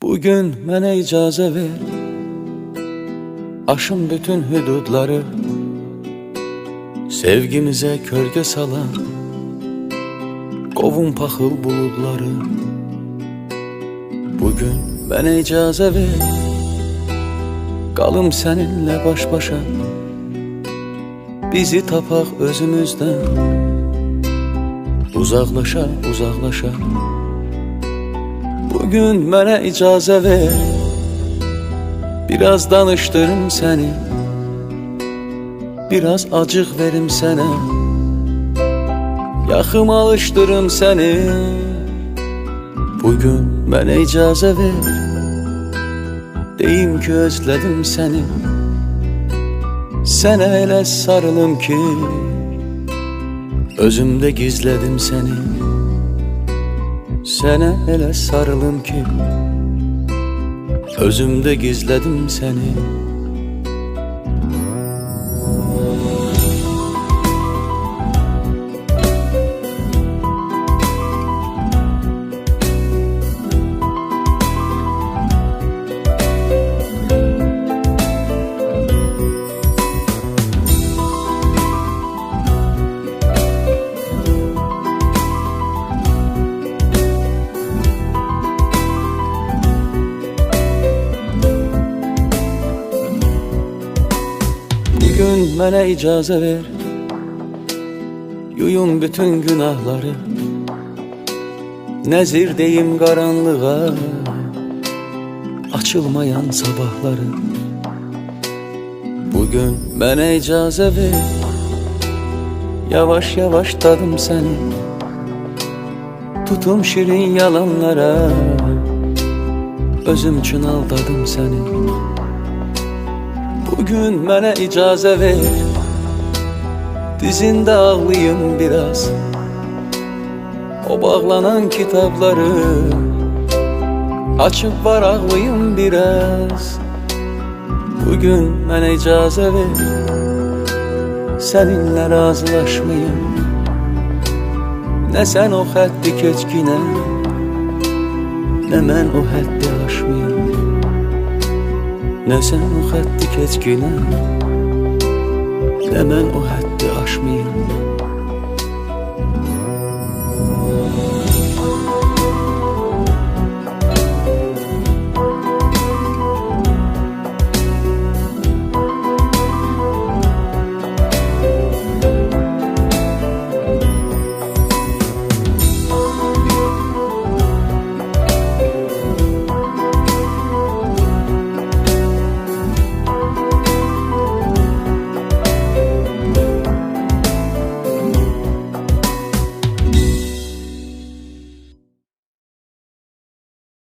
Bugün mənə icazə ver. Aşım bütün hüdudları. Sevgimizə kölgə salan Qovun paxıl buludları. Bugün mənə icazə ver. Qalım səninlə baş-başa Bizi tapaq özümüzdən. Uzaqlaşa, uzaqlaşa Bugün mənə icazə ver. Biraz danışdırım səni. Biraz acıq verim sənə. Yaxım alışdırım səni. Bugün mənə icazə ver. Deyim ki özlədim səni. Sənə elə sarılım ki Özümdə gizlədim səni Sene ele sarılım ki Özümde gizledim seni. Düşmene icaze ver. Yuyun bütün günahları. Nezir Nezirdeyim karanlığa. Açılmayan sabahları. Bugün bana icaze ver. Yavaş yavaş tadım seni Tutum şirin yalanlara. Özüm için aldadım seni. Bugün mənə icazə ver. Dizində ağlayım biraz. O bağlanan kitabları Açıb varaqlayım biraz. Bugün mənə icazə ver. Səninlə razılaşmayım Nə sən o xətti keçkinə Nə mən o həddi aşmayım Nə sən o xətti keçkinə Nə mən o həddi aşmayım